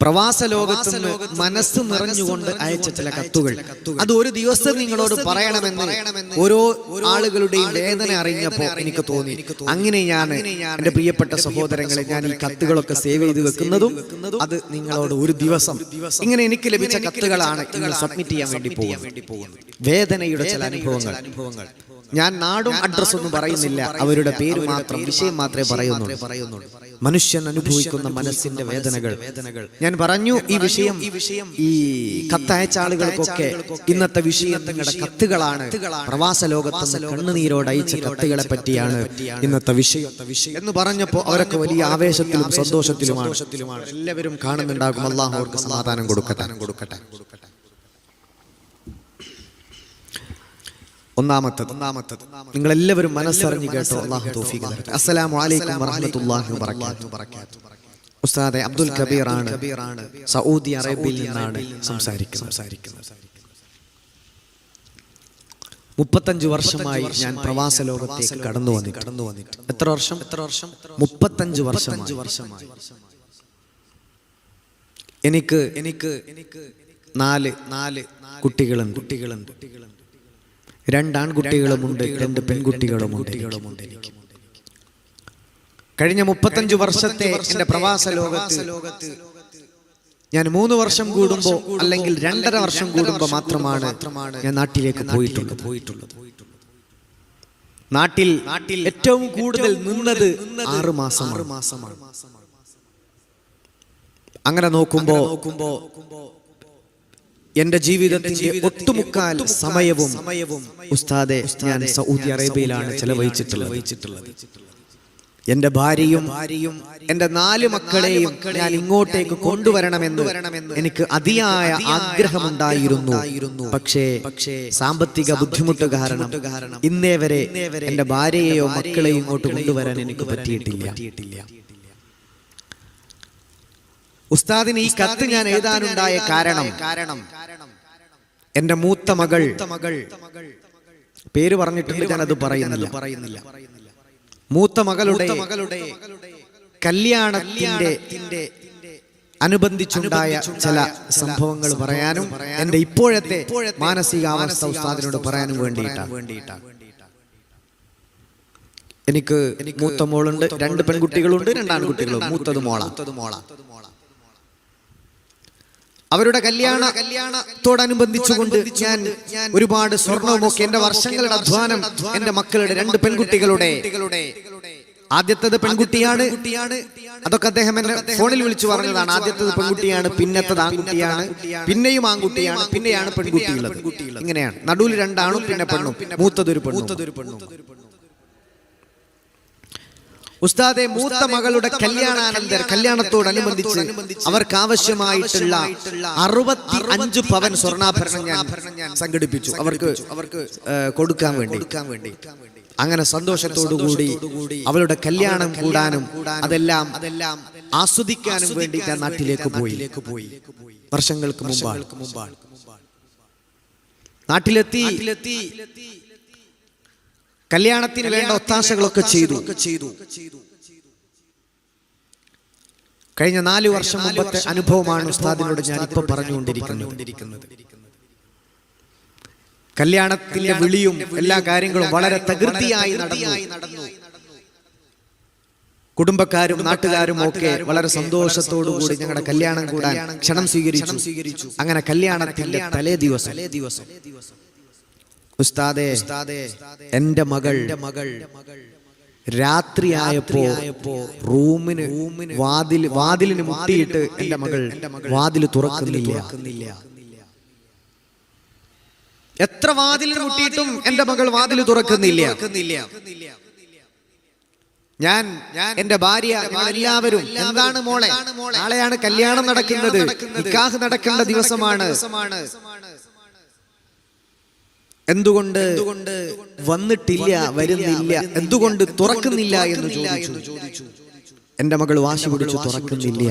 പ്രവാസ ലോകത്ത് മനസ്സ് നിറഞ്ഞുകൊണ്ട് അയച്ച ചില കത്തുകൾ. അത് ഒരു ദിവസം നിങ്ങളോട് പറയണമെന്ന് ഓരോ ആളുകളുടെയും വേദന അറിഞ്ഞപ്പോ എനിക്ക് തോന്നി. അങ്ങനെ ഞാൻ എന്റെ പ്രിയപ്പെട്ട സഹോദരങ്ങളെ ഞാൻ ഈ കത്തുകളൊക്കെ സേവ് ചെയ്ത് വെക്കുന്നതും അത് നിങ്ങളോട് ഒരു ദിവസം ഇങ്ങനെ എനിക്ക് ലഭിച്ച കത്തുകളാണ് നിങ്ങൾ സബ്മിറ്റ് ചെയ്യാൻ വേണ്ടി പോകുന്നത്. വേദനയുടെ ചില അനുഭവങ്ങൾ. അനുഭവങ്ങൾ. ഞാൻ നാടും അഡ്രസ്സൊന്നും പറയുന്നില്ല. അവരുടെ പേര് മാത്രം വിഷയം മാത്രമേ പറയുന്നുള്ളൂ. മനുഷ്യൻ അനുഭവിക്കുന്ന മനസ്സിന്റെ വേദനകൾ. വേദനകൾ. ഞാൻ പറഞ്ഞു ഈ വിഷയം ഈ വിഷയം ഈ കത്തയച്ച ആളുകൾക്കൊക്കെ ഇന്നത്തെ വിഷയം നിങ്ങളുടെ കത്തുകളാണ്. പ്രവാസ ലോകത്ത് കണ്ണുനീരോട് അയച്ച കത്തുകളെ പറ്റിയാണ് ഇന്നത്തെ വിഷയം. എന്ന് പറഞ്ഞപ്പോ അവരൊക്കെ വലിയ ആവേശത്തിലും സന്തോഷത്തിലുമാണ്. എല്ലാവരും കാണുന്നുണ്ടാകും. അള്ളാഹു അവർക്ക് സമാധാനം കൊടുക്കട്ടെ. കൊടുക്കട്ടെ. ഒന്നാമത്തത് ഒന്നാമത്തത്. നിങ്ങൾ എല്ലാവരും മനസ്സറിഞ്ഞു കേട്ടോ അള്ളാഹു തരട്ടെ. അസ്സലാമു അലൈക്കും വറഹ്മത്തുള്ളാഹി വബറകാതുഹു. ഉസ്താദെ അബ്ദുൽ കബീർ ആണ് സൗദി അറേബ്യയിൽ നിന്നാണ് സംസാരിക്കുന്നത്. മുപ്പത്തഞ്ച് വർഷമായി ഞാൻ പ്രവാസ ലോകത്തേക്ക് കടന്നു വന്നിട്ട്. കടന്നു വന്നിട്ട്. എത്ര വർഷം? എത്ര വർഷം? മുപ്പത്തഞ്ച് വർഷം വർഷമായി. എനിക്ക് എനിക്ക് എനിക്ക് നാല് നാല് കുട്ടികളും കുട്ടികളുണ്ട്. രണ്ട് ആൺകുട്ടികളുമുണ്ട് രണ്ട് പെൺകുട്ടികളുമുണ്ട് കഴിഞ്ഞ മുപ്പത്തഞ്ച് വർഷത്തെ എന്റെ പ്രവാസ ലോകത്ത് ഞാൻ മൂന്ന് വർഷം കൂടുമ്പോ അല്ലെങ്കിൽ രണ്ടര വർഷം കൂടുമ്പോ മാത്രമാണ് ഞാൻ നാട്ടിലേക്ക് പോയിട്ടുള്ളത്. പോയിട്ടുള്ളത് നാട്ടിൽ നാട്ടിൽ ഏറ്റവും കൂടുതൽ നിന്നത് ആറ് മാസം ആറ് മാസമാണ്. അങ്ങനെ നോക്കുമ്പോ നോക്കുമ്പോ എന്റെ ജീവിതത്തിന്റെ ഒട്ടുമുക്കാൽ സമയവും സമയവും ഉസ്താദെ ഞാൻ സൗദി അറേബ്യയിലാണ് ചെലവഴിച്ചിട്ടുള്ളത്. എന്റെ ഭാര്യയും ഭാര്യയും എന്റെ നാല് മക്കളെയും ഞാൻ ഇങ്ങോട്ടേക്ക് കൊണ്ടുവരണമെന്ന് എനിക്ക് അതിയായ ആഗ്രഹമുണ്ടായിരുന്നു. പക്ഷേ പക്ഷേ സാമ്പത്തിക ബുദ്ധിമുട്ട് കാരണം ഇന്നേ വരെ എന്റെ ഭാര്യയെയോ മക്കളെയോ ഇങ്ങോട്ട് കൊണ്ടുവരാൻ എനിക്ക് പറ്റിയിട്ടില്ല. ഉസ്താദിന് ഈ കത്ത് ഞാൻ എഴുതാനുണ്ടായ കാരണം. കാരണം. എന്റെ മൂത്ത മകൾ. മകൾ. പേര് പറഞ്ഞിട്ടുണ്ട് ഞാൻ അത് പറയുന്നില്ല. പറയുന്നില്ല. മൂത്ത മകളുടെ മകളുടെ കല്യാണത്തിന്റെ അനുബന്ധിച്ചുണ്ടായ ചില സംഭവങ്ങൾ പറയാനും എന്റെ ഇപ്പോഴത്തെ മാനസികാവസ്ഥ ഉസ്താദിനോട് പറയാനും വേണ്ടിയിട്ടാണ്. വേണ്ടിയിട്ടാണ്. എനിക്ക് മൂത്ത മോളുണ്ട് രണ്ട് പെൺകുട്ടികളുണ്ട് രണ്ട് കുട്ടികളുണ്ട് മൂത്തത് മോളാണ് മോള. അവരുടെ കല്യാണ കല്യാണത്തോടനുബന്ധിച്ചുകൊണ്ട് ഞാൻ ഒരുപാട് സ്വർണവുമൊക്കെ എന്റെ വർഷങ്ങളുടെ അധ്വാനം എന്റെ മക്കളുടെ രണ്ട് പെൺകുട്ടികളുടെ ആദ്യത്തത് പെൺകുട്ടിയാണ്. അതൊക്കെ അദ്ദേഹം എന്നെ ഫോണിൽ വിളിച്ചു പറഞ്ഞതാണ്. ആദ്യത്തത് പെൺകുട്ടിയാണ് പിന്നത്തത് ആൺകുട്ടിയാണ് പിന്നെയും ആൺകുട്ടിയാണ് പിന്നെയാണ് പെൺകുട്ടിയുള്ളത്. ഇങ്ങനെയാണ്. നടുവിൽ രണ്ടാണും പിന്നെ പെണ്ണും. മൂത്തതൊരു പെണ്ണും. പെണ്ണും. ഉസ്താദെ മൂത്ത മകളുടെ കല്യാണാനന്തര കല്യാണത്തോടനുബന്ധിച്ച് അവർക്ക് ആവശ്യമായിട്ടുള്ള അറുപത്തി അഞ്ച് പവൻ സ്വർണാഭരണം ഞാൻ സംഘടിപ്പിച്ചു. അവർക്ക് അവർക്ക് കൊടുക്കാൻ വേണ്ടി. കൊടുക്കാൻ വേണ്ടി. അങ്ങനെ സന്തോഷത്തോടു കൂടി അവളുടെ കല്യാണം കൂടാനും അതെല്ലാം അതെല്ലാം ആസ്വദിക്കാനും വേണ്ടി ഞാൻ നാട്ടിലേക്ക് പോയി. വർഷങ്ങൾക്ക് മുമ്പാണ്. നാട്ടിലെത്തി. കല്യാണത്തിന് വേണ്ട ഒത്താശകളൊക്കെ ചെയ്തു. ചെയ്തു. കഴിഞ്ഞ നാല് വർഷം മുമ്പത്തെ അനുഭവമാണ് ഉസ്താദിനോട് ഞാൻ ഇപ്പൊ പറഞ്ഞുകൊണ്ടിരിക്കുന്നത്. കല്യാണത്തിന്റെ വിളിയും എല്ലാ കാര്യങ്ങളും വളരെ തകൃതിയായി നടന്നു. കുടുംബക്കാരും നാട്ടുകാരും ഒക്കെ വളരെ സന്തോഷത്തോടു കൂടി ഞങ്ങളുടെ കല്യാണം കൂടാൻ ക്ഷണം സ്വീകരിച്ചു. അങ്ങനെ കല്യാണത്തിന്റെ തലേ ദിവസം. ഉസ്താദെ എന്റെ മകൾ മകൾ രാത്രിയായപ്പോ റൂമിന് വാതിൽ വാതിലിന് മുട്ടിയിട്ട് എന്റെ മകൾ വാതിൽ തുറക്കുന്നില്ല. എത്ര വാതിലിന് മുട്ടിയിട്ടും എന്റെ മകൾ വാതിൽ തുറക്കുന്നില്ല. ഞാൻ എന്റെ ഭാര്യ എല്ലാവരും എന്താണ് മോളെ? നാളെയാണ് കല്യാണം നടക്കുന്നത്. നിക്കാഹ് നടക്കേണ്ട ദിവസമാണ്. എന്തുകൊണ്ട് വന്നിട്ടില്ല വരുന്നില്ല? എന്തുകൊണ്ട് തുറക്കുന്നില്ല എന്ന് ചോദിച്ചു? എന്റെ മകൾ വാശി പിടിച്ചു തുറക്കുന്നില്ല.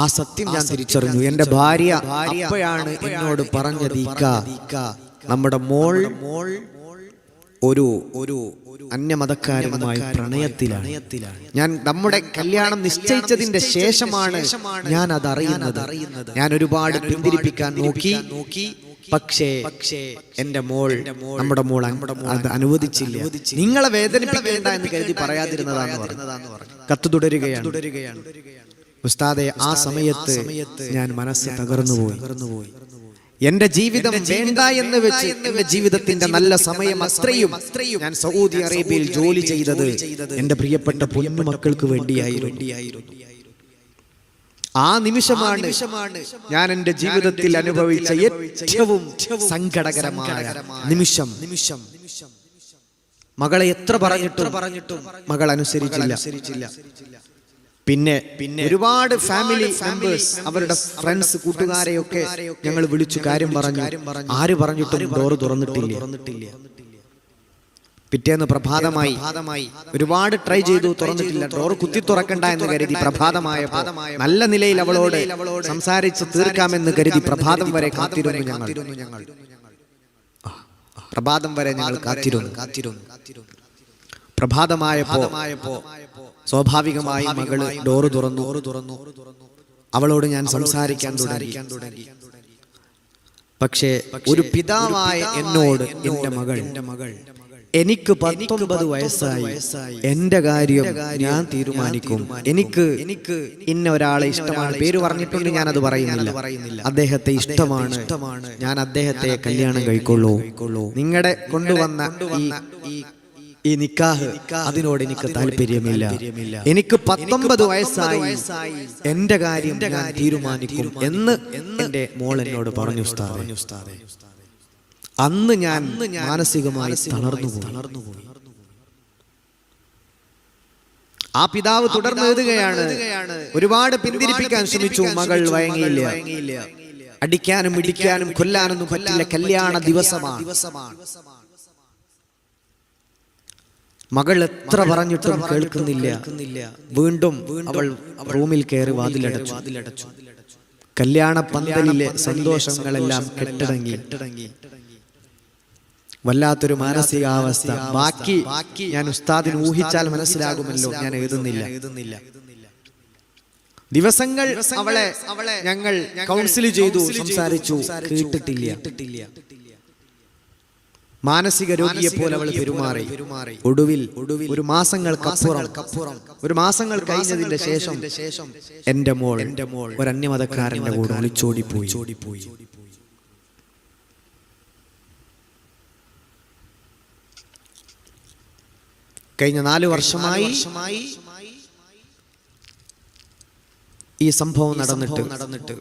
ആ സത്യം ഞാൻ തിരിച്ചറിഞ്ഞു. എന്റെ ഭാര്യ അപ്പോഴാണ് എന്നോട് പറഞ്ഞത് നമ്മുടെ മോൾ മോൾ ഒരു ഒരു അന്യമതക്കാരുമായി പ്രണയത്തിലാണ്. ഞാൻ നമ്മുടെ കല്യാണം നിശ്ചയിച്ചതിന്റെ ശേഷമാണ് ഞാൻ അത് അറിയുന്നത്. ഞാൻ ഒരുപാട് പിന്തിരിപ്പിക്കാൻ നോക്കി. നോക്കി. പക്ഷേ പക്ഷേ എന്റെ മോൾ നമ്മുടെ മോൾ അത് അനുവദിച്ചില്ല. നിങ്ങളെ വേദനിപ്പിക്കേണ്ട എന്ന് കരുതി പറയാതിരുന്നതാണ് കത്ത് തുടരുകയാണ്. തുടരുകയാണ്. ഉസ്താദെ ആ സമയത്ത് ഞാൻ മനസ്സ് തകർന്നു പോയി എന്റെ ജീവിതം വേണ്ട എന്ന് വെച്ച് എന്റെ ജീവിതത്തിന്റെ നല്ല സമയം അത്രയും ഞാൻ സൗദി അറേബ്യയിൽ ജോലി ചെയ്തത് എന്റെ പ്രിയപ്പെട്ട പൊന്നു മക്കൾക്ക് വേണ്ടിയായിരുന്നു. ആ നിമിഷമാണ് ഞാൻ എന്റെ ജീവിതത്തിൽ അനുഭവിച്ച ഏറ്റവും സങ്കടകരമായ നിമിഷം. നിമിഷം. മകളെ എത്ര പറഞ്ഞിട്ടും പറഞ്ഞിട്ടും മകൾ അനുസരിച്ചില്ല. പിന്നെ പിന്നെ ഒരുപാട് ഫാമിലി മെമ്പേഴ്സ് അവരുടെ ഫ്രണ്ട്സ് കൂട്ടുകാരെയൊക്കെ ഞങ്ങൾ വിളിച്ചു കാര്യം പറഞ്ഞു. ആര് പറഞ്ഞിട്ടും ഡോർ തുറന്നിട്ടില്ല. പിറ്റേന്ന് പ്രഭാതമായി ഒരുപാട് ട്രൈ ചെയ്തു തുറന്നിട്ടില്ല. ഡോർ കുത്തി തുറക്കണ്ട എന്ന് കരുതി പ്രഭാതമായ നല്ല നിലയിൽ അവളോട് സംസാരിച്ച് തീർക്കാമെന്ന് കരുതി പ്രഭാതം വരെ കാത്തിരുന്നു ഞങ്ങൾ. പ്രഭാതം വരെ ഞങ്ങൾ കാത്തിരുന്നു. കാത്തിരുന്നു. പ്രഭാതമായപ്പോ സ്വാഭാവികമായി മകൾ ഡോറ് തുറന്നു. തുറന്നു അവളോട് ഞാൻ സംസാരിക്കാൻ തുടങ്ങി. പക്ഷേ ഒരു പിതാവായ എന്നോട് എന്റെ മകൾ എന്റെ മകൾ എനിക്ക് പത്തൊമ്പത് വയസ്സായി. എന്റെ കാര്യം ഞാൻ തീരുമാനിക്കും. എനിക്ക് എനിക്ക് ഇന്ന ഒരാളെ ഇഷ്ടമാണ്. പേര് പറഞ്ഞിട്ടുണ്ട് ഞാൻ അത് പറയുന്നില്ല. അദ്ദേഹത്തെ ഇഷ്ടമാണ്. ഇഷ്ടമാണ്. ഞാൻ അദ്ദേഹത്തെ കല്യാണം കഴിക്കൊള്ളൂ. നിങ്ങളുടെ കൊണ്ടുവന്ന ഈ ഈ നിക്കാഹ് അതിനോട് എനിക്ക് താല്പര്യമില്ല. എനിക്ക് പത്തൊമ്പത് വയസ്സായി എന്റെ കാര്യം ഞാൻ തീരുമാനിക്കും എന്ന് എന്റെ മോൾ എന്നോട് പറഞ്ഞു ഉസ്താദെ. അന്ന് ഞാൻ മാനസികമായി തളർന്നു തളർന്നു ആ പിതാവ് തുടർന്ന് എഴുതുകയാണ്. ഒരുപാട് പിന്തിരിപ്പിക്കാൻ ശ്രമിച്ചു മകൾ വഴങ്ങിയില്ല. അടിക്കാനും ഇടിക്കാനും കൊല്ലാനൊന്നും പറ്റില്ല. കല്യാണ ദിവസമാണ്. ദിവസമാണ്. മകൾ എത്ര പറഞ്ഞിട്ടും കേൾക്കുന്നില്ല. വീണ്ടും അവൾ റൂമിൽ കയറി വാതിലടച്ചു കല്യാണ പന്തലിലെ സന്തോഷങ്ങളെല്ലാം കെട്ടടങ്ങി. വല്ലാത്തൊരു മാനസികാവസ്ഥ. ബാക്കി ഞാൻ ഉസ്താദിന് ഊഹിച്ചാൽ മനസ്സിലാകുമല്ലോ ഞാൻ എഴുതുന്നില്ല. എഴുതുന്നില്ല. ദിവസങ്ങൾ അവളെ അവളെ ഞങ്ങൾ കൗൺസിൽ ചെയ്തു സംസാരിച്ചു കേട്ടിട്ടില്ല. മാനസിക രോഗിയെ പോലെ അവൾ പെരുമാറി. ഒടുവിൽ ഒടുവിൽ ഒരു മാസങ്ങൾക്കപ്പുറം ഒരു മാസങ്ങൾ കഴിഞ്ഞതിന്റെ ശേഷം എന്റെ മോൾ എന്റെ മോൾ ഒരു അന്യമതക്കാരന്റെ കൂടെ ഒളിച്ചോടി പോയി കഴിഞ്ഞ നാല് വർഷമായി ഈ സംഭവം നടന്നിട്ട്. നടന്നിട്ട്.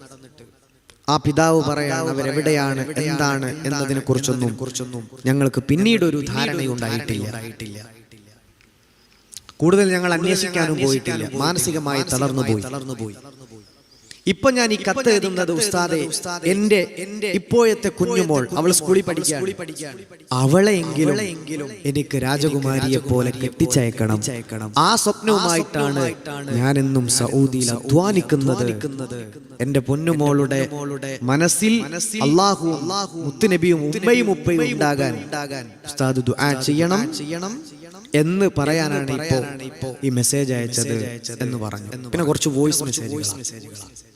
ആ പിതാവ് പറയാണ് അവരെവിടെയാണ് എന്താണ് എന്നതിനെ കുറിച്ചൊന്നും കുറിച്ചൊന്നും ഞങ്ങൾക്ക് പിന്നീട് ഒരു ധാരണയുണ്ടായിട്ടില്ല കൂടുതൽ ഞങ്ങൾ അന്വേഷിക്കാനും പോയിട്ടില്ല. മാനസികമായി തളർന്നു പോയി തളർന്നുപോയി. തളർന്നുപോയി. ഇപ്പൊ ഞാൻ ഈ കത്ത് എഴുതുന്നത് ഉസ്താദെ എന്റെ ഇപ്പോഴത്തെ കുഞ്ഞുമോൾ അവൾ സ്കൂളിൽ പഠിക്കാൻ അവളെങ്കിലും എനിക്ക് രാജകുമാരിയെ പോലെ കെട്ടിച്ചയക്കണം. ആ സ്വപ്നവുമായിട്ടാണ് ഞാൻ എന്നും സൗദിയിൽ അധ്വാനിക്കുന്നത്. എന്റെ പൊന്നുമോളുടെ മനസ്സിൽ അള്ളാഹു മുത്തുനബിയും ഉമ്മയും ഉപ്പയും ഉണ്ടാകാൻ ഉസ്താദ് ചെയ്യണം ചെയ്യണം എന്ന് പറയാനാണ് ഇപ്പോ ഈ മെസ്സേജ് അയച്ചത് എന്ന് പറഞ്ഞു. പിന്നെ കുറച്ച് വോയിസ് മെസ്സേജുകളാണ്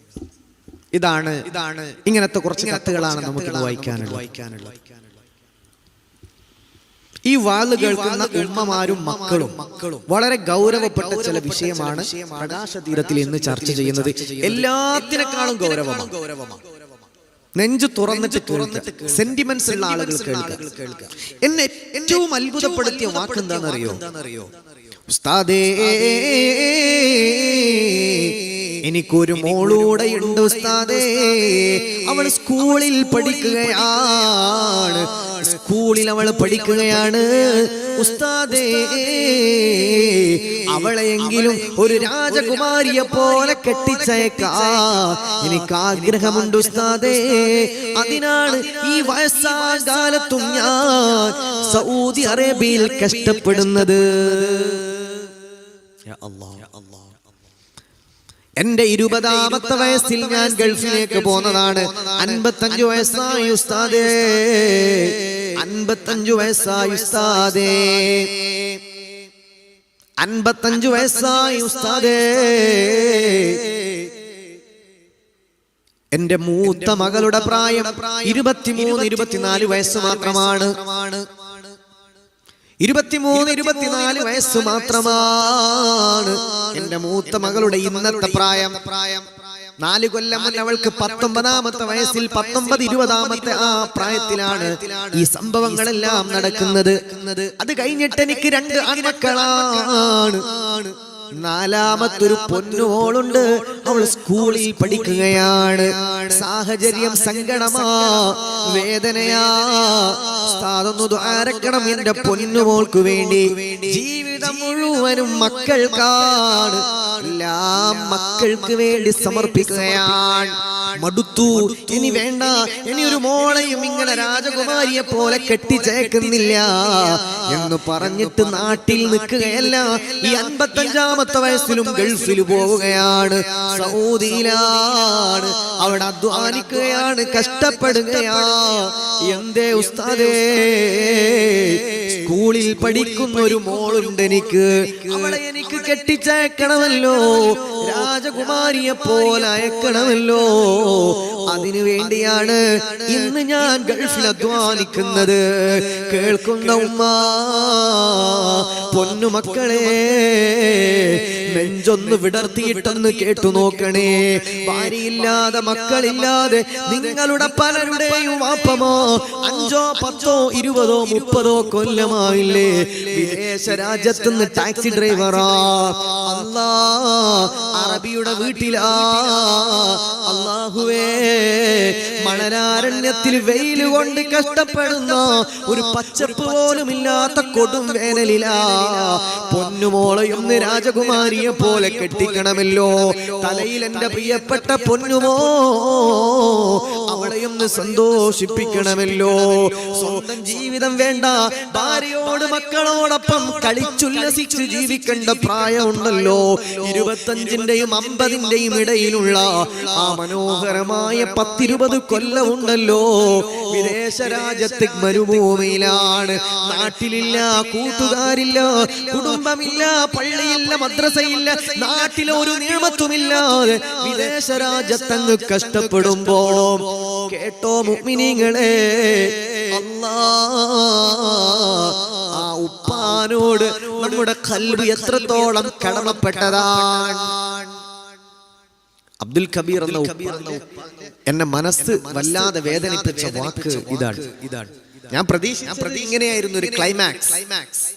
ഇതാണ് ഇതാണ് ഇങ്ങനത്തെ കുറച്ച് കത്തുകളാണ് നമുക്ക് വായിക്കാനുള്ളത്. ഈ വാൽ കേൾക്കുന്ന ഉമ്മമാരും മക്കളും മക്കളും വളരെ ഗൗരവപ്പെട്ട ചില വിഷയമാണ് പ്രകാശതീരത്തിൽ ഇന്ന് ചർച്ച ചെയ്യുന്നത്. എല്ലാത്തിനേക്കാളും ഗൗരവമാണ്. ഗൗരവമാണ്. നെഞ്ചു തുറന്നിട്ട് തുറന്നിട്ട് സെന്റിമെന്റ്സ് ഉള്ള ആളുകൾ കേൾക്കുക. എന്നെ ഏറ്റവും അത്ഭുതപ്പെടുത്തിയ വാക്ക് എന്താണെന്നറിയോ ഉസ്താദേ എനിക്കൊരു മോളൂടെ ഉണ്ട് ഉസ്താദേ. അവൾ സ്കൂളിൽ പഠിക്കുകയാണ്. സ്കൂളിൽ അവൾ പഠിക്കുകയാണ്. ഉസ്താദേ അവളെയെങ്കിലും ഒരു രാജകുമാരിയെ പോലെ കെട്ടിച്ചയക്കാ. എനിക്ക് ആഗ്രഹമുണ്ട് ഉസ്താദേ. അതിനാണ് ഈ വയസ്സാകാലത്തും ഞാൻ സൗദി അറേബ്യയിൽ കഷ്ടപ്പെടുന്നത്. എന്റെ ഇരുപതാമത്തെ വയസ്സിൽ ഞാൻ ഗൾഫിലേക്ക് പോന്നതാണ് അൻപത്തഞ്ചു വയസ്സായി ഉസ്താദേ. അൻപത്തഞ്ചു വയസ്സായി ഉസ്താദേ. അൻപത്തഞ്ചു വയസ്സായി ഉസ്താദേ. എന്റെ മൂത്ത മകളുടെ പ്രായം ഇരുപത്തിമൂന്ന് ഇരുപത്തിനാല് വയസ്സ് മാത്രമാണ്. ഇരുപത്തിമൂന്ന് ഇരുപത്തിനാല് വയസ്സ് മാത്രമാണ് എന്റെ മൂത്ത മകളുടെ ഇന്നത്തെ പ്രായം. പ്രായം. നാല് കൊല്ലം മുന്നേ അവൾക്ക് പത്തൊമ്പതാമത്തെ വയസ്സിൽ പത്തൊമ്പത് ഇരുപതാമത്തെ ആ പ്രായത്തിലാണ് ഈ സംഭവങ്ങളെല്ലാം നടക്കുന്നത്. അത് കഴിഞ്ഞിട്ട് എനിക്ക് രണ്ട് ആൺമക്കളാണ്. നാലാമത്തൊരു പൊന്നുമോളുണ്ട്. അവൾ സ്കൂളിൽ പഠിക്കുകയാണ്. സാഹചര്യം സങ്കടമാ വേദനയാ. ഉസ്താദൊന്നു ദ്വാരക്കണം എന്റെ പൊന്നുമോൾക്ക് വേണ്ടി. ജീവിതം മുഴുവനും മക്കൾക്കാണ് എല്ലാ മക്കൾക്ക് വേണ്ടി സമർപ്പിക്കുകയാണ്. മടുത്തു. ഇനി വേണ്ട. ഇനി ഒരു മോളെയും ഇങ്ങനെ രാജകുമാരിയെ പോലെ കെട്ടിച്ചേക്കുന്നില്ല എന്ന് പറഞ്ഞിട്ട് നാട്ടിൽ നിൽക്കുകയല്ല. ഈ അൻപത്തഞ്ചാമത്തെ വയസ്സിലും ഗൾഫിൽ പോവുകയാണ്. സൗദിയിലാണ്. അവിടെ അധ്വാനിക്കുകയാണ്. കഷ്ടപ്പെടുകയാ എന്തേ ഉസ്താദേ? സ്കൂളിൽ പഠിക്കുന്ന ഒരു മോളുണ്ട് എനിക്ക് അവളെ എനിക്ക് കെട്ടിച്ചയക്കണമല്ലോ. രാജകുമാരിയെ പോലെ അയക്കണമല്ലോ. അതിനു വേണ്ടിയാണ് ഇന്ന് ഞാൻ ഗൾഫിൽ അധ്വാനിക്കുന്നത്. കേൾക്കുന്ന ഉമ്മ പൊന്നുമക്കളെ നെഞ്ചൊന്ന് വിടർത്തിയിട്ടൊന്ന് കേട്ടു നോക്കണേ. ഭാര്യയില്ലാതെ മക്കളില്ലാതെ നിങ്ങളുടെ പലരുടെയും വാപ്പമോ അഞ്ചോ പത്തോ ഇരുപതോ മുപ്പതോ കൊല്ലമായില്ലേ? വിദേശ രാജ്യത്തുനിന്ന് ടാക്സി ഡ്രൈവറാ. അല്ലാ അറബിയുടെ വീട്ടിലാ. അള്ളാഹുവേ മണലാരണ്യത്തിൽ വെയിൽ കൊണ്ട് കഷ്ടപ്പെടുന്ന ഒരു പച്ചപ്പ് പോലും ഇല്ലാത്ത കൊടും വേനലിലാ. പൊന്നുമോളെയൊന്ന് രാജകുമാരിയെ പോലെ കെട്ടിക്കണമല്ലോ. തലയിൽ എന്റെ പ്രിയപ്പെട്ട പൊന്നുമോ അവളെയൊന്ന് സന്തോഷിപ്പിക്കണമല്ലോ. സ്വന്തം ജീവിതം വേണ്ട. ഭാര്യയോട് മക്കളോടൊപ്പം കളിച്ചുല്ലസിച്ച് ജീവിക്കേണ്ട പ്രായമുണ്ടല്ലോ. ഇരുപത്തഞ്ചിന്റെയും അമ്പതിന്റെയും ഇടയിലുള്ള ആ മനോഹരമായ പത്തിരുപത് കൊല്ലമുണ്ടല്ലോ. വിദേശ രാജ്യത്ത് മരുഭൂമിയിലാണ്. നാട്ടിലില്ല കൂട്ടുകാരില്ല കുടുംബമില്ല പള്ളിയില്ല മദ്രസയില്ല നാട്ടിലൊരു നിയമത്തുമില്ലാതെ വിദേശ രാജ്യത്തങ്ങ് കഷ്ടപ്പെടുമ്പോ കേട്ടോ. മുഗ്മിനിങ്ങളെ. അല്ലാ ആ ഉപ്പാനോട് നമ്മുടെ കൽവി എത്രത്തോളം കടമപ്പെട്ടതാണ്. അബ്ദുൽ കബീർ എന്ന എന്നെ മനസ്സ് വല്ലാതെ വേദനിപ്പിച്ച വാക്ക് ഇതാണ്. ഇതാണ്. ഞാൻ പ്രതീക്ഷിച്ചത് പ്രതി ഇങ്ങനെയായിരുന്നു ഒരു ക്ലൈമാക്സ്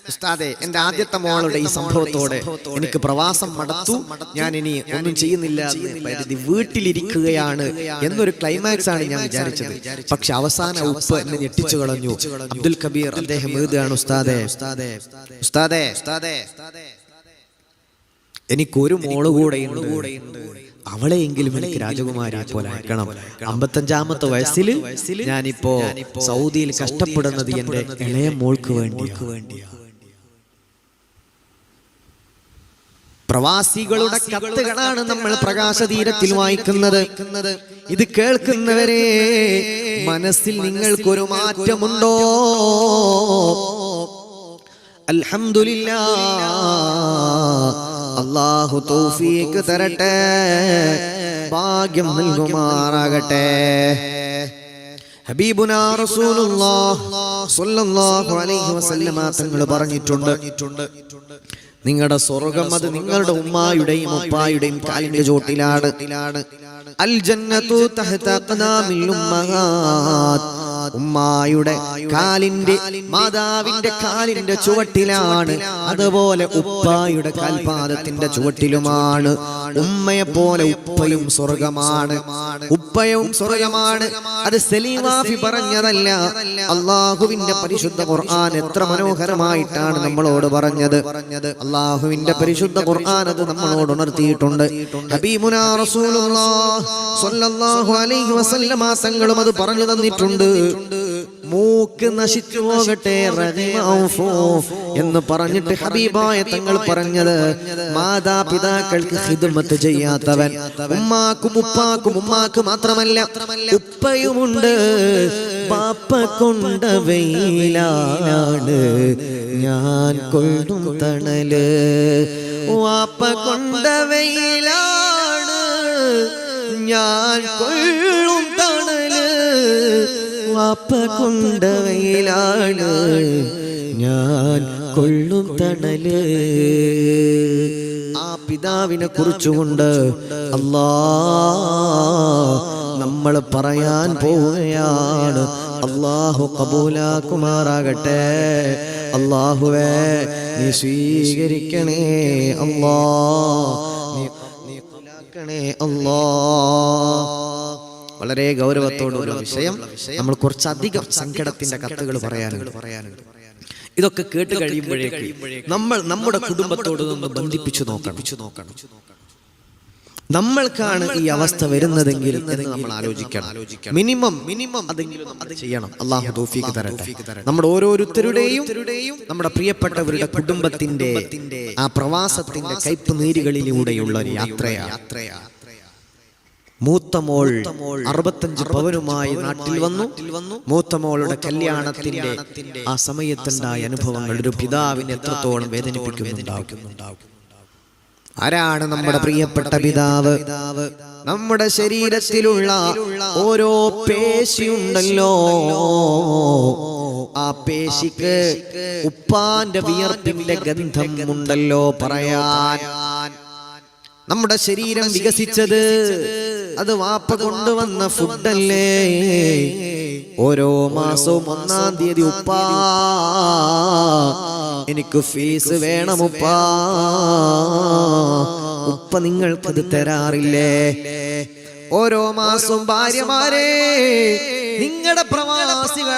ഉസ്താദെ എന്റെ ആദ്യത്തെ മോളുടെ ഈ സംഭവത്തോടെ എനിക്ക് പ്രവാസം മടത്തു. ഞാൻ ഇനി ഒന്നും ചെയ്യുന്നില്ല കരുതി വീട്ടിലിരിക്കുകയാണ് എന്നൊരു ക്ലൈമാക്സ് ആണ് ഞാൻ വിചാരിച്ചത്. പക്ഷെ അവസാന ഉപ്പ് എന്നെ ഞെട്ടിച്ചു കളഞ്ഞു അബ്ദുൽ കബീർ അദ്ദേഹം എഴുതുകയാണ് ഉസ്താദെ? ഉസ്താദെ? ഉസ്താദെ ഉസ്താദെ എനിക്കൊരു മോൾ കൂടെയുണ്ട്. അവളെയെങ്കിലും എനിക്ക് രാജകുമാരി പോലെ അയക്കണം. അമ്പത്തഞ്ചാമത്തെ വയസ്സിൽ ഞാനിപ്പോ സൗദിയിൽ കഷ്ടപ്പെടുന്നത് എന്റെ ഇളയ മോൾക്ക് വേണ്ടി പ്രവാസികളുടെ കത്തുകളാണ് നമ്മൾ പ്രകാശതീരത്തിൽ വായിക്കുന്നത്. ഇത് കേൾക്കുന്നവരെ മനസ്സിൽ നിങ്ങൾക്കൊരു മാറ്റമുണ്ടോ? അൽഹംദുലില്ലാ അള്ളാഹു തൗഫീക്ക് തരട്ടെ. ഭാഗ്യം നൽകുമാറാകട്ടെ. ഹബീബുനാ റസൂലുള്ളാഹ് സ്വല്ലല്ലാഹു അലൈഹി വസല്ലമ തങ്ങൾ പറഞ്ഞിട്ടുണ്ട്. നിങ്ങളുടെ സ്വർഗം അത് നിങ്ങളുടെ ഉമ്മായുടെയും ഉപ്പായുടെയും കാലിന്റെ ചോട്ടിലാണ്. അൽ ജന്നത്തു തഹ്ത ഉമ്മഹാത്ത്. ഉമ്മായുടെ കാലിന്റെ മാതാവിന്റെ കാലിന്റെ ചുവട്ടിലാണ്. അതുപോലെ ഉപ്പായുടെ കാൽപാദത്തിന്റെ ചുവട്ടിലുമാണ്. ഉമ്മയെ പോലെ ഉപ്പയും സ്വർഗമാണ്. ഉപ്പയും സ്വർഗമാണ്. അത് സലീമാഫി പറഞ്ഞതല്ല. അള്ളാഹുവിന്റെ പരിശുദ്ധ ഖുർആൻ എത്ര മനോഹരമായിട്ടാണ് നമ്മളോട് പറഞ്ഞത്. അള്ളാഹുവിന്റെ പരിശുദ്ധ ഖുർആൻ അത് നമ്മളോട് ഉണർത്തിയിട്ടുണ്ട്. ഹബീബുനാ റസൂലുള്ളാഹ് സ്വല്ലല്ലാഹു അലൈഹി വസല്ലമ തങ്ങളും അത് പറഞ്ഞു തന്നിട്ടുണ്ട്. മൂക്ക് നശിച്ചു പോകട്ടെ എന്ന് പറഞ്ഞിട്ട് ഹബീബായ തങ്ങൾ പറഞ്ഞത് മാതാപിതാക്കൾക്ക് ഹിദമത്ത് ചെയ്യാത്തവൻ ഉമ്മാക്കും ഉപ്പാക്കും ഉമ്മാക്ക് മാത്രമല്ല ഉപ്പയുമുണ്ട് പാപ്പ കൊണ്ട വെയിലാണ് ഞാൻ കൊള്ളും തണൽ വാപ്പ കൊണ്ട വെയിലാണ് ഞാൻ കൊള്ളും വാപ്പ കൊണ്ടവയിലാണ് ഞാൻ കൊള്ളും തണൽ. ആ പിതാവിനെ കുറിച്ചുകൊണ്ട് അല്ലാ നമ്മൾ പറയാൻ പോവുകയാണ്. അള്ളാഹു കബൂലാക്കുമാറാകട്ടെ. അള്ളാഹുവേ നീ സ്വീകരിക്കണേ അള്ളാ നീ അല്ലാ. വളരെ ഗൗരവത്തോടുള്ള വിഷയം. നമ്മൾ കുറച്ചധികം സങ്കടത്തിന്റെ കത്തുകൾ പറയാനുണ്ട്. പറയാനുണ്ട്. ഇതൊക്കെ കേട്ട് കഴിയുമ്പോഴേക്ക് നമ്മൾ നമ്മുടെ കുടുംബത്തോട് നിന്ന് ബന്ധിപ്പിച്ചു നോക്കണം. നമ്മൾക്കാണ് ഈ അവസ്ഥ വരുന്നതെങ്കിൽ എന്ന് നമ്മൾ ആലോചിക്കണം. മിനിമം മിനിമം അതെങ്കിലും ചെയ്യണം. അള്ളാഹു തോഫീക്ക് തരട്ടെ. നമ്മുടെ ഓരോരുത്തരുടെയും നമ്മുടെ പ്രിയപ്പെട്ടവരുടെ കുടുംബത്തിന്റെ ആ പ്രവാസത്തിന്റെ കയ്പ് നീരുകളിലൂടെയുള്ള ഒരു യാത്രയാണ്. യാത്രയാ മൂത്ത മോൾ അറുപത്തഞ്ച് പവനുമായി നാട്ടിൽ വന്നു. മൂത്തമോളുടെ കല്യാണത്തിന്റെ ആ സമയത്തുണ്ടായ അനുഭവങ്ങൾ ഒരു പിതാവിനെ എത്രത്തോളം വേദനിപ്പിക്കുന്നുണ്ടാകും ആരാണ് നമ്മുടെ പ്രിയപ്പെട്ട പിതാവ്? നമ്മുടെ ശരീരത്തിലുള്ള ഓരോ പേശിയുണ്ടല്ലോ. ആ പേശിക്ക് ഉപ്പാന്റെ വിയർപ്പിന്റെ ഗന്ധം ഉണ്ടല്ലോ പറയാൻ. നമ്മുടെ ശരീരം വികസിച്ചത് അത് വാപ്പ കൊണ്ടുവന്ന ഫുഡല്ലേ? ഓരോ മാസവും ഒന്നാം തീയതി ഉപ്പാ. എനിക്ക് ഫീസ് വേണം ഉപ്പാ. ഉപ്പ നിങ്ങൾക്കത് തരാറില്ലേ? ഓരോ മാസവും ഭാര്യമാരെ നിങ്ങളുടെ പ്രവാസികളായ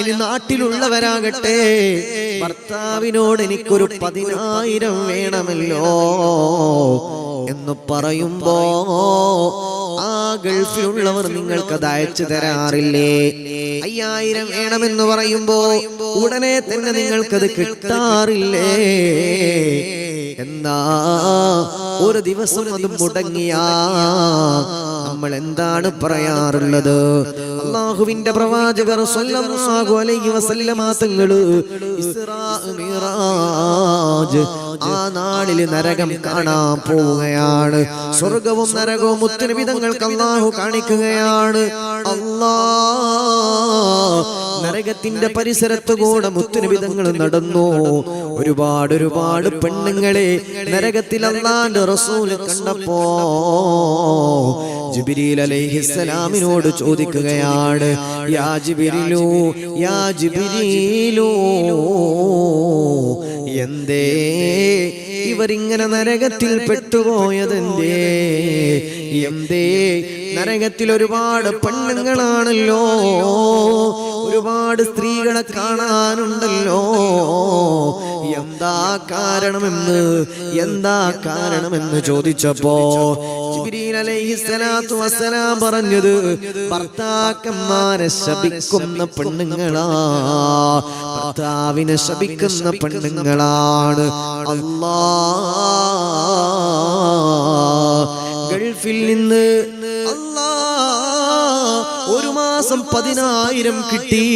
ഇനി നാട്ടിലുള്ളവരാകട്ടെ. ഭർത്താവിനോട് എനിക്കൊരു പതിനായിരം വേണമല്ലോ എന്ന് പറയുമ്പോ ആ ഗൾഫിലുള്ളവർ നിങ്ങൾക്കത് അയച്ചു തരാറില്ലേ? അയ്യായിരം വേണമെന്ന് പറയുമ്പോ ഉടനെ തന്നെ നിങ്ങൾക്കത് കിട്ടാറില്ലേ? എന്നാ ഒരു ദിവസം അത് മുടങ്ങിയാ നമ്മൾ എന്താണ് പറയാറുള്ളത്? അള്ളാഹുവിന്റെ പ്രവാചകർ ആ നാളിൽ നരകം കാണാൻ പോവുകയാണ്. സ്വർഗവും നരകവും മുത്തരവിധങ്ങൾക്ക് അള്ളാഹു കാണിക്കുകയാണ്. അല്ലാ നരകത്തിന്റെ പരിസരത്ത് കൂടെ മുത്തുനിബിതങ്ങൾ നടന്നു. ഒരുപാട് ഒരുപാട് പെണ്ണുങ്ങളെ നരകത്തിൽ അള്ളാന്റെ റസൂൽ കണ്ടപ്പോ ജിബിരിൽ അലൈഹിസ്സലാമിനോട് ചോദിക്കുകയാണ് യാ ജിബിരിലു യാ ജിബിരിലു എന്തേ ഇവരിങ്ങനെ നരകത്തിൽ പെട്ടുപോയതെന്തേ? എന്തേ? നരകത്തിൽ ഒരുപാട് പെണ്ണുങ്ങളാണല്ലോ. ഒരുപാട് സ്ത്രീകളെ കാണാനുണ്ടല്ലോ. എന്താ കാരണമെന്ന്? എന്താ കാരണമെന്ന് ചോദിച്ചപ്പോ പറഞ്ഞത് ഭർത്താക്കന്മാരെ ശപിക്കുന്ന പെണ്ണുങ്ങളാ. ഭർത്താവിനെ ശപിക്കുന്ന പെണ്ണുങ്ങളാണ് അല്ലാ ഗൾഫിൽ നിന്ന് മാസം പതിനായിരം കിട്ടി.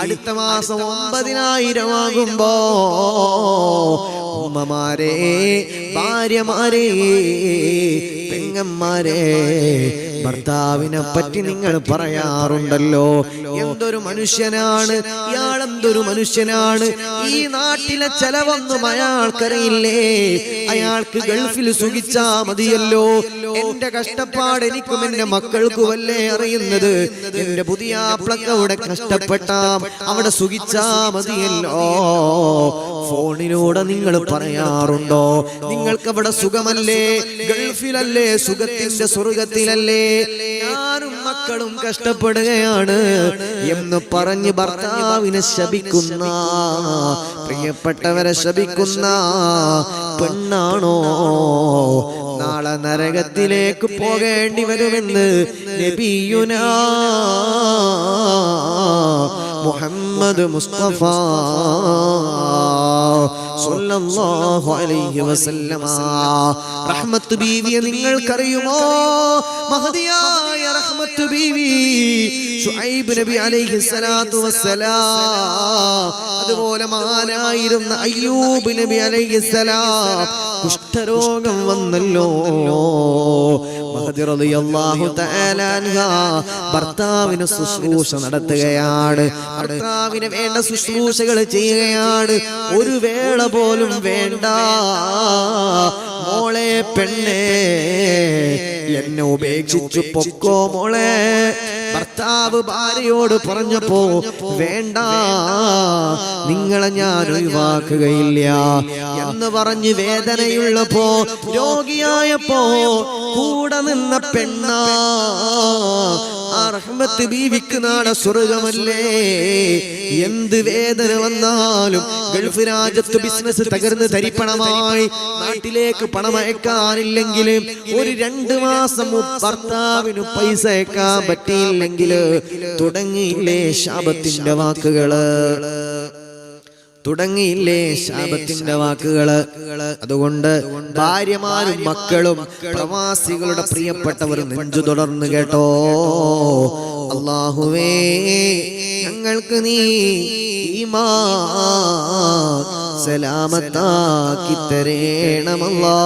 അടുത്ത മാസം ഒമ്പതിനായിരം ആകുമ്പോ ഉമ്മമാരെ ഭാര്യമാരെ പെങ്ങന്മാരെ ഭർത്താവിനെ പറ്റി നിങ്ങൾ പറയാറുണ്ടല്ലോ. എന്തൊരു മനുഷ്യനാണ്? ഇയാൾ എന്തൊരു മനുഷ്യനാണ്? ഈ നാട്ടിലെ ചെലവൊന്നും അയാൾക്കറിയില്ലേ? അയാൾക്ക് ഗൾഫിൽ സുഖിച്ചാ മതിയല്ലോ. എന്റെ കഷ്ടപ്പാട് എനിക്കും എന്റെ മക്കൾക്കും അല്ലേ അറിയുന്നത്? എന്റെ പുതിയ അവിടെ കഷ്ടപ്പെട്ടാം. അവിടെ സുഖിച്ചാ മതിയല്ലോ. ഫോണിലൂടെ നിങ്ങൾ പറയാറുണ്ടോ? നിങ്ങൾക്ക് അവിടെ സുഖമല്ലേ? ഗൾഫിലല്ലേ? സുഖത്തിന്റെ സ്വർഗത്തിലല്ലേ ഞാനും മക്കളും കഷ്ടപ്പെടുകയാണ് എന്ന് പറഞ്ഞ് ഭർത്താവിനെ ശപിക്കുന്ന പ്രിയപ്പെട്ടവരെ ശപിക്കുന്ന പെണ്ണാണോ? നാളെ നരകത്തിലേക്ക് പോകേണ്ടി വരുമെന്ന് നബിയുന. മുഹമ്മദ് മുസ്തഫ സല്ലല്ലാഹു അലൈഹി വസല്ലമ. റഹ്മത്ത് ബീവിയെ നിങ്ങൾക്കറിയുമോ? മഹദിയായ റഹ്മത്ത് ബീവി ശുഐബ് നബി അലൈഹി സ്വലാത്തു വസ്സലാം. അതുപോലെ മാനായിരുന്ന അയ്യൂബ് നബി അലൈഹി സ്വലാം. കുഷ്ഠരോഗം വന്നല്ലോ. ഭർത്താവിന് ശുശ്രൂഷ നടത്തുകയാണ്. ഭർത്താവിന് വേണ്ട ശുശ്രൂഷകൾ ചെയ്യുകയാണ്. ഒരു വേള പോലും വേണ്ട. മോളെ പെണ്ണേ എന്നെ ഉപേക്ഷിച്ചു പൊക്കോ മോളെ. ഭർത്താവ് ഭാര്യയോട് പറഞ്ഞപ്പോ വേണ്ട നിങ്ങളെ ഞാൻ ഒഴിവാക്കുകയില്ല എന്ന് പറഞ്ഞ് വേദനയുള്ളപ്പോ രോഗിയായപ്പോ കൂടെ നിന്ന പെണ്ണ റഹ്മത്ത് ബീവിക്ക് നാളെ സ്വർഗമല്ലേ? എന്ത് വേദന വന്നാലും ഗൾഫ് രാജ്യത്ത് ബിസിനസ് തകർന്ന് തരിപ്പണമായി നാട്ടിലേക്ക് പണം അയക്കാനില്ലെങ്കിൽ ഒരു രണ്ട് മാസം ഭർത്താവിന് പൈസ അയക്കാൻ പറ്റിയില്ലെങ്കിൽ തുടങ്ങിയില്ലേ ശാപത്തിന്റെ വാക്കുകൾ? തുടങ്ങിയില്ലേ ശാപത്തിന്റെ വാക്കുകൾ? അതുകൊണ്ട് ഭാര്യമാരും മക്കളും പ്രവാസികളുടെ പ്രിയപ്പെട്ടവർ നെഞ്ചു തുടർന്ന് കേട്ടോ. അള്ളാഹുവേ ഞങ്ങൾക്ക് നീ ഈമാ സലാമത്താക്കി തരേണമല്ലാ.